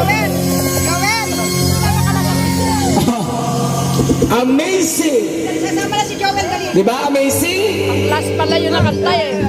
Joel! Joel! Amazing! Kasama na si Joel dali. Di ba amazing? Last pala yun nakanta eh.